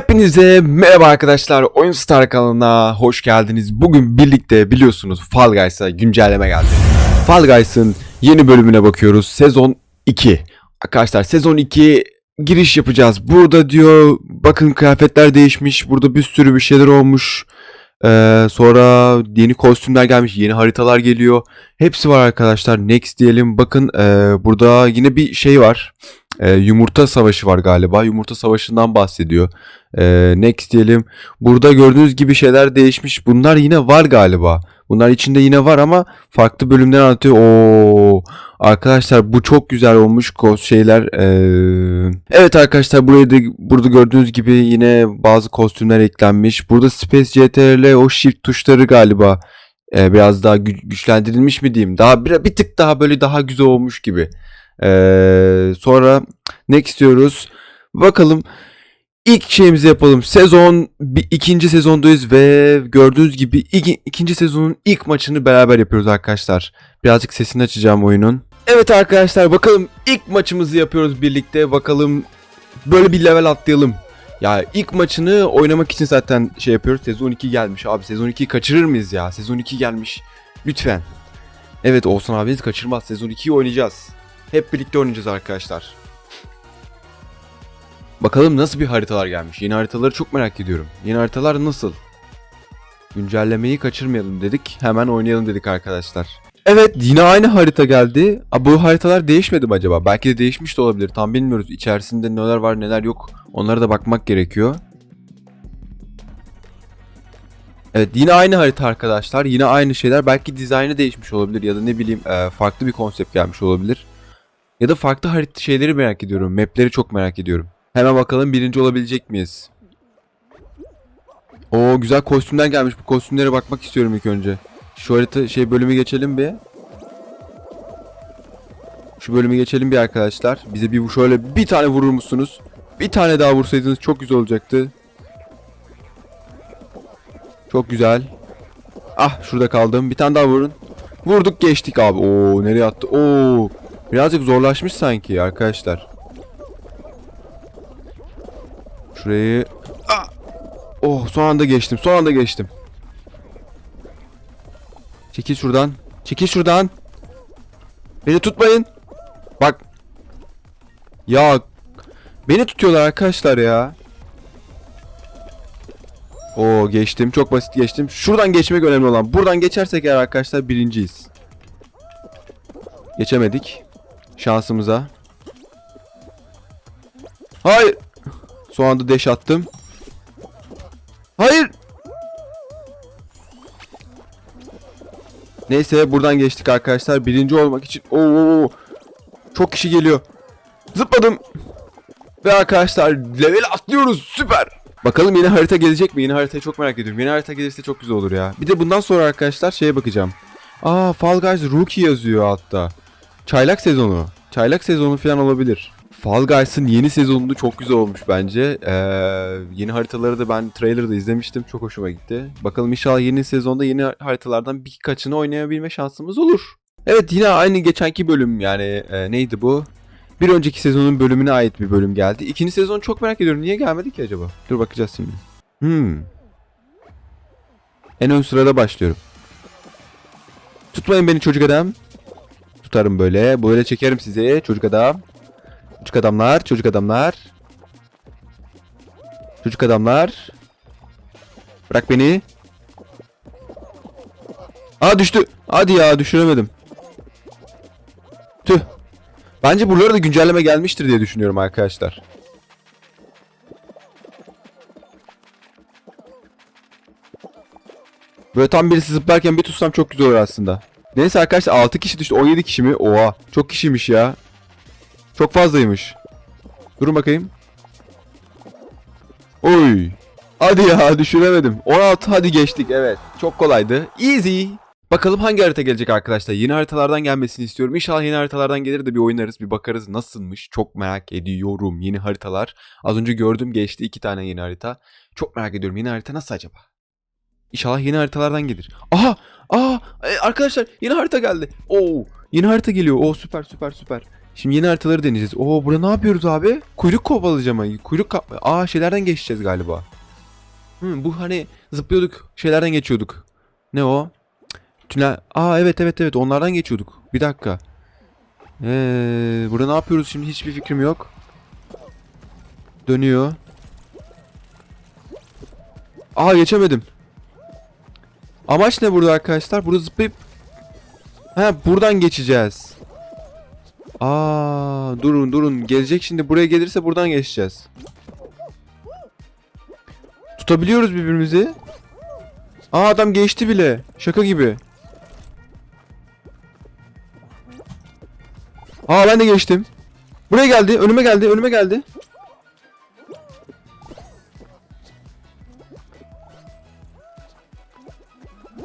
Hepinize merhaba arkadaşlar. Oyun Star kanalına hoş geldiniz. Bugün birlikte biliyorsunuz Fall Guys'a güncelleme geldi. Fall Guys'ın yeni bölümüne bakıyoruz. Sezon 2. Arkadaşlar sezon 2 giriş yapacağız. Burada diyor bakın kıyafetler değişmiş. Burada bir sürü bir şeyler olmuş. Ee, sonra yeni kostümler gelmiş. Yeni haritalar geliyor. Hepsi var arkadaşlar. Next diyelim. Bakın ee, burada yine bir şey var. Ee, yumurta savaşı var galiba. Yumurta savaşından bahsediyor. Ee, next diyelim. Burada gördüğünüz gibi şeyler değişmiş. Bunlar yine var galiba. Bunlar içinde yine var ama farklı bölümden anlatıyor. Oo, arkadaşlar bu çok güzel olmuş şeyler. Ee, evet arkadaşlar buraya da burada gördüğünüz gibi yine bazı kostümler eklenmiş. Burada Space CTRL o shift tuşları galiba ee, biraz daha gü- güçlendirilmiş mi diyeyim. Daha bir, bir tık daha böyle daha güzel olmuş gibi. Ee, sonra next diyoruz. Bakalım ilk şeyimizi yapalım. Sezon bir, ikinci sezondayız ve gördüğünüz gibi iki- ikinci sezonun ilk maçını beraber yapıyoruz arkadaşlar. Birazcık sesini açacağım oyunun. Evet arkadaşlar bakalım ilk maçımızı yapıyoruz birlikte. Bakalım böyle bir level atlayalım. Ya ilk maçını oynamak için zaten şey yapıyoruz. Sezon 2 gelmiş abi. Sezon 2'yi kaçırır mıyız ya? Sezon 2 gelmiş. Lütfen. Evet Oğuzhan abiniz kaçırmaz. Sezon 2'yi oynayacağız. Hep birlikte oynayacağız arkadaşlar. Bakalım nasıl bir haritalar gelmiş. Yeni haritaları çok merak ediyorum. Yeni haritalar nasıl? Güncellemeyi kaçırmayalım dedik. Hemen oynayalım dedik arkadaşlar. Evet yine aynı harita geldi. Aa, bu haritalar değişmedi mi acaba? Belki de değişmiş de olabilir. Tam bilmiyoruz. İçerisinde neler var neler yok. Onlara da bakmak gerekiyor. Evet yine aynı harita arkadaşlar. Yine aynı şeyler. Belki dizaynı değişmiş olabilir ya da ne bileyim e, farklı bir konsept gelmiş olabilir. Ya da farklı harita şeyleri merak ediyorum. Mapleri çok merak ediyorum. Hemen bakalım birinci olabilecek miyiz? Oo güzel kostümler gelmiş. Bu kostümlere bakmak istiyorum ilk önce. Şu harita şey bölümü geçelim bir. Şu bölümü geçelim bir arkadaşlar. Bize bir şöyle bir tane vurur musunuz? Bir tane daha vursaydınız çok güzel olacaktı. Çok güzel. Ah şurada kaldım. Bir tane daha vurun. Vurduk geçtik abi. Oo nereye attı? Oo birazcık zorlaşmış sanki arkadaşlar. Şurayı Ah! Oh son anda geçtim. Son anda geçtim. Çekil şuradan. Çekil şuradan. Beni tutmayın. Bak. Ya beni tutuyorlar arkadaşlar ya. Oo geçtim. Çok basit geçtim. Şuradan geçmek önemli olan. Buradan geçersek eğer arkadaşlar birinciyiz. Geçemedik. Şansımıza. Hayır. Son anda deş attım. Hayır. Neyse buradan geçtik arkadaşlar. Birinci olmak için. Oo, çok kişi geliyor. Zıpladım. Ve arkadaşlar level atlıyoruz. Süper. Bakalım yeni harita gelecek mi? Yeni haritayı çok merak ediyorum. Yeni harita gelirse çok güzel olur ya. Bir de bundan sonra arkadaşlar şeye bakacağım. Aa Fall Guys Rookie yazıyor hatta. Çaylak sezonu. Çaylak sezonu falan olabilir. Fall Guys'ın yeni sezonunda çok güzel olmuş bence. Ee, yeni haritaları da ben trailer'da izlemiştim. Çok hoşuma gitti. Bakalım inşallah yeni sezonda yeni haritalardan birkaçını oynayabilme şansımız olur. Evet yine aynı geçenki bölüm yani e, neydi bu? Bir önceki sezonun bölümüne ait bir bölüm geldi. İkinci sezon çok merak ediyorum. Niye gelmedi ki acaba? Dur bakacağız şimdi. Hmm. En ön sırada başlıyorum. Tutmayın beni çocuk adam. Tutarım böyle. Böyle çekerim sizi çocuk adam. Çocuk adamlar, çocuk adamlar. Çocuk adamlar. Bırak beni. Aa düştü. Hadi ya düşüremedim. Tüh. Bence buralara da güncelleme gelmiştir diye düşünüyorum arkadaşlar. Böyle tam birisi zıplarken bir tutsam çok güzel olur aslında. Neyse arkadaşlar 6 kişi düştü 17 kişi mi? Oha çok kişiymiş ya. Çok fazlaymış. Durun bakayım. Oy. Hadi ya düşüremedim. 16 hadi geçtik evet. Çok kolaydı. Easy. Bakalım hangi harita gelecek arkadaşlar. Yeni haritalardan gelmesini istiyorum. İnşallah yeni haritalardan gelir de bir oynarız. Bir bakarız nasılmış. Çok merak ediyorum yeni haritalar. Az önce gördüm geçti iki tane yeni harita. Çok merak ediyorum yeni harita nasıl acaba? İnşallah yeni haritalardan gelir. Aha! Aa! E, arkadaşlar yeni harita geldi. Oo! Yeni harita geliyor. Oo süper süper süper. Şimdi yeni haritaları deneyeceğiz. Oo burada ne yapıyoruz abi? Kuyruk kovalayacağım. Kuyruk kapma. Aa şeylerden geçeceğiz galiba. Hı, bu hani zıplıyorduk. Şeylerden geçiyorduk. Ne o? Tünel. Aa evet evet evet onlardan geçiyorduk. Bir dakika. Ee, burada ne yapıyoruz şimdi hiçbir fikrim yok. Dönüyor. Aa geçemedim. Amaç ne burada arkadaşlar? Burada zıplayıp Ha buradan geçeceğiz. Aa durun durun. Gelecek şimdi buraya gelirse buradan geçeceğiz. Tutabiliyoruz birbirimizi. Aa adam geçti bile. Şaka gibi. Aa ben de geçtim. Buraya geldi. Önüme geldi. Önüme geldi.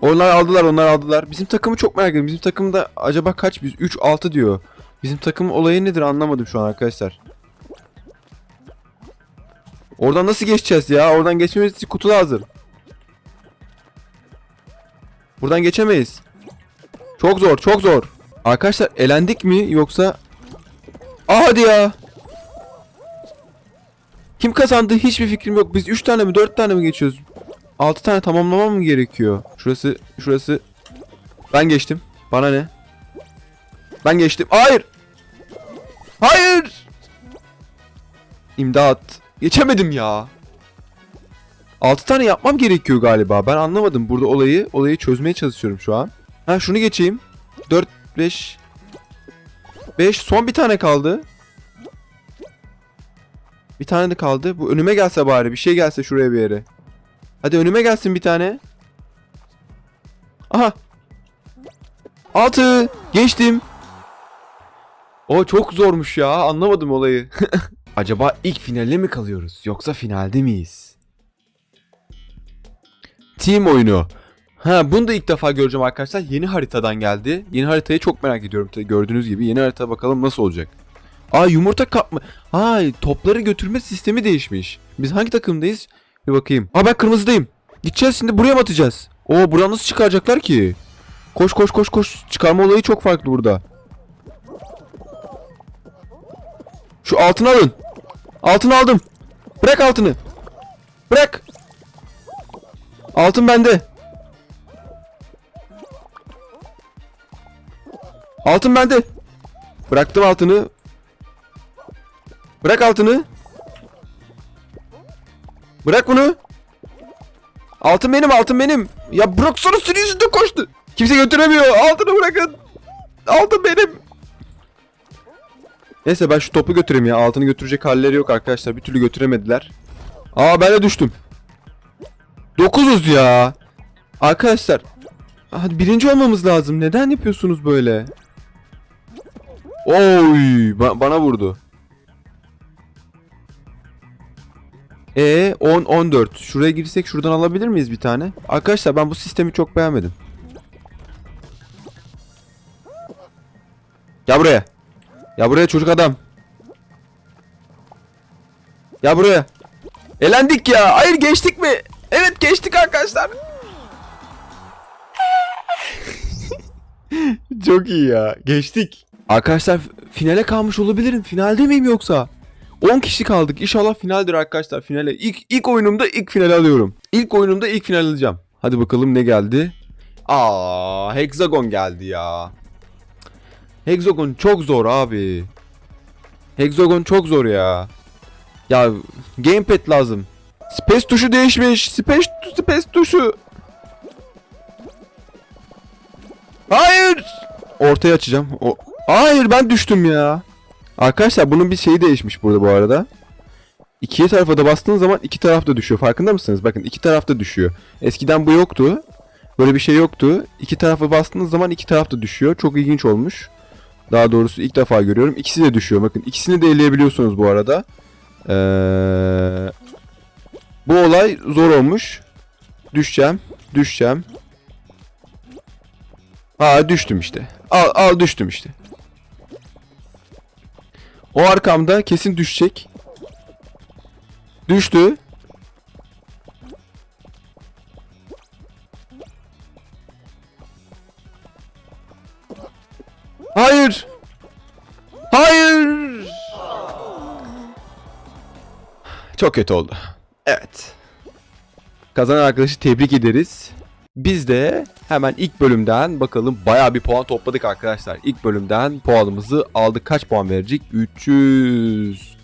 Onlar aldılar onlar aldılar. Bizim takımı çok merak ediyorum. Bizim takımda acaba kaç biz? 3 6 diyor. Bizim takım olayı nedir anlamadım şu an arkadaşlar. Oradan nasıl geçeceğiz ya? Oradan geçmemiz için kutu lazım. Buradan geçemeyiz. Çok zor, çok zor. Arkadaşlar elendik mi yoksa Aa hadi ya. Kim kazandı hiçbir fikrim yok. Biz 3 tane mi 4 tane mi geçiyoruz? 6 tane tamamlamam mı gerekiyor? Şurası şurası Ben geçtim. Bana ne? Ben geçtim. Hayır. Hayır. İmdat. Geçemedim ya. 6 tane yapmam gerekiyor galiba. Ben anlamadım burada olayı. Olayı çözmeye çalışıyorum şu an. Ha şunu geçeyim. 4 5 5 son bir tane kaldı. Bir tane de kaldı. Bu önüme gelse bari. Bir şey gelse şuraya bir yere. Hadi önüme gelsin bir tane. Aha. 6. Geçtim. O çok zormuş ya. Anlamadım olayı. Acaba ilk finale mi kalıyoruz yoksa finalde miyiz? Team oyunu. Ha bunu da ilk defa göreceğim arkadaşlar. Yeni haritadan geldi. Yeni haritayı çok merak ediyorum. Gördüğünüz gibi yeni harita bakalım nasıl olacak. Aa yumurta kapma. Ha topları götürme sistemi değişmiş. Biz hangi takımdayız? Bir bakayım. Aa ben kırmızıdayım. Gideceğiz şimdi buraya mı atacağız? Oo buradan nasıl çıkaracaklar ki? Koş koş koş koş. Çıkarma olayı çok farklı burada. Şu altını alın. Altını aldım. Bırak altını. Bırak. Altın bende. Altın bende. Bıraktım altını. Bırak altını. Bırak bunu. Altın benim altın benim. Ya bıraksana sürü yüzünde koştu. Kimse götüremiyor. Altını bırakın. Altın benim. Neyse ben şu topu götüreyim ya. Altını götürecek halleri yok arkadaşlar. Bir türlü götüremediler. Aa ben de düştüm. 9'uz ya. Arkadaşlar. Hadi birinci olmamız lazım. Neden yapıyorsunuz böyle? Oy ba- bana vurdu. E 10 14. Şuraya girsek şuradan alabilir miyiz bir tane? Arkadaşlar ben bu sistemi çok beğenmedim. Ya buraya. Ya buraya çocuk adam. Ya buraya. Elendik ya. Hayır geçtik mi? Evet geçtik arkadaşlar. Çok iyi ya. Geçtik. Arkadaşlar finale kalmış olabilirim. Finalde miyim yoksa? 10 kişi kaldık. İnşallah finaldir arkadaşlar. Finale. İlk, ilk oyunumda ilk finale alıyorum. İlk oyunumda ilk final alacağım. Hadi bakalım ne geldi. Aa, Hexagon geldi ya. Hexagon çok zor abi. Hexagon çok zor ya. Ya gamepad lazım. Space tuşu değişmiş. Space, space tuşu. Hayır. Ortaya açacağım. O Hayır ben düştüm ya. Arkadaşlar bunun bir şeyi değişmiş burada bu arada. İkiye tarafa da bastığın zaman iki taraf da düşüyor. Farkında mısınız? Bakın iki taraf da düşüyor. Eskiden bu yoktu. Böyle bir şey yoktu. İki tarafa bastığınız zaman iki taraf da düşüyor. Çok ilginç olmuş. Daha doğrusu ilk defa görüyorum. İkisi de düşüyor. Bakın ikisini de eleyebiliyorsunuz bu arada. Ee, bu olay zor olmuş. Düşeceğim. Düşeceğim. Aa düştüm işte. Al al düştüm işte. O arkamda kesin düşecek. Düştü. Hayır. Hayır. Çok kötü oldu. Evet. Kazanan arkadaşı tebrik ederiz. Biz de hemen ilk bölümden bakalım bayağı bir puan topladık arkadaşlar. İlk bölümden puanımızı aldık. Kaç puan verecek? 300.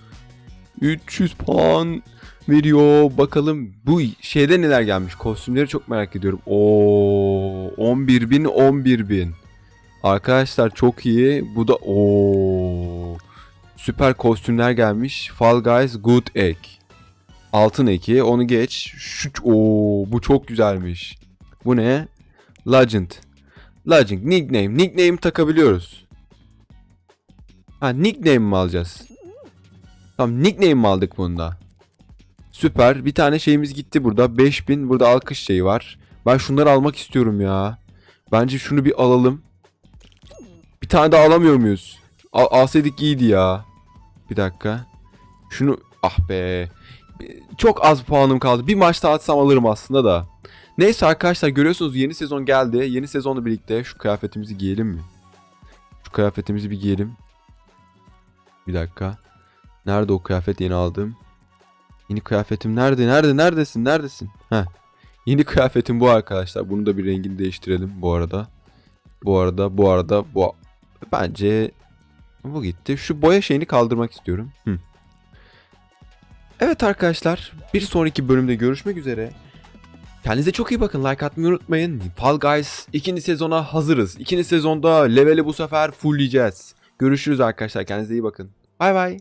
300 puan veriyor. Bakalım bu şeyde neler gelmiş. Kostümleri çok merak ediyorum. Oo 11 bin 11 bin. Arkadaşlar çok iyi. Bu da o süper kostümler gelmiş. Fall Guys Good Egg. Altın eki onu geç. Şu o bu çok güzelmiş. Bu ne? Legend. Legend nickname. Nickname takabiliyoruz. Ha nickname mi alacağız? Tamam nickname mi aldık bunda? Süper. Bir tane şeyimiz gitti burada. 5000 burada alkış şeyi var. Ben şunları almak istiyorum ya. Bence şunu bir alalım. Bir tane daha alamıyor muyuz? Al alsaydık iyiydi ya. Bir dakika. Şunu ah be. Çok az puanım kaldı. Bir maç daha atsam alırım aslında da. Neyse arkadaşlar görüyorsunuz yeni sezon geldi. Yeni sezonla birlikte şu kıyafetimizi giyelim mi? Şu kıyafetimizi bir giyelim. Bir dakika. Nerede o kıyafet yeni aldığım? Yeni kıyafetim nerede? Nerede? Neredesin? Neredesin? Heh. Yeni kıyafetim bu arkadaşlar. Bunu da bir rengini değiştirelim bu arada. Bu arada, bu arada, bu bence bu gitti. Şu boya şeyini kaldırmak istiyorum. Hı. Evet arkadaşlar, bir sonraki bölümde görüşmek üzere. Kendinize çok iyi bakın. Like atmayı unutmayın. Fall Guys ikinci sezona hazırız. İkinci sezonda leveli bu sefer fullleyeceğiz. Görüşürüz arkadaşlar. Kendinize iyi bakın. Bay bay.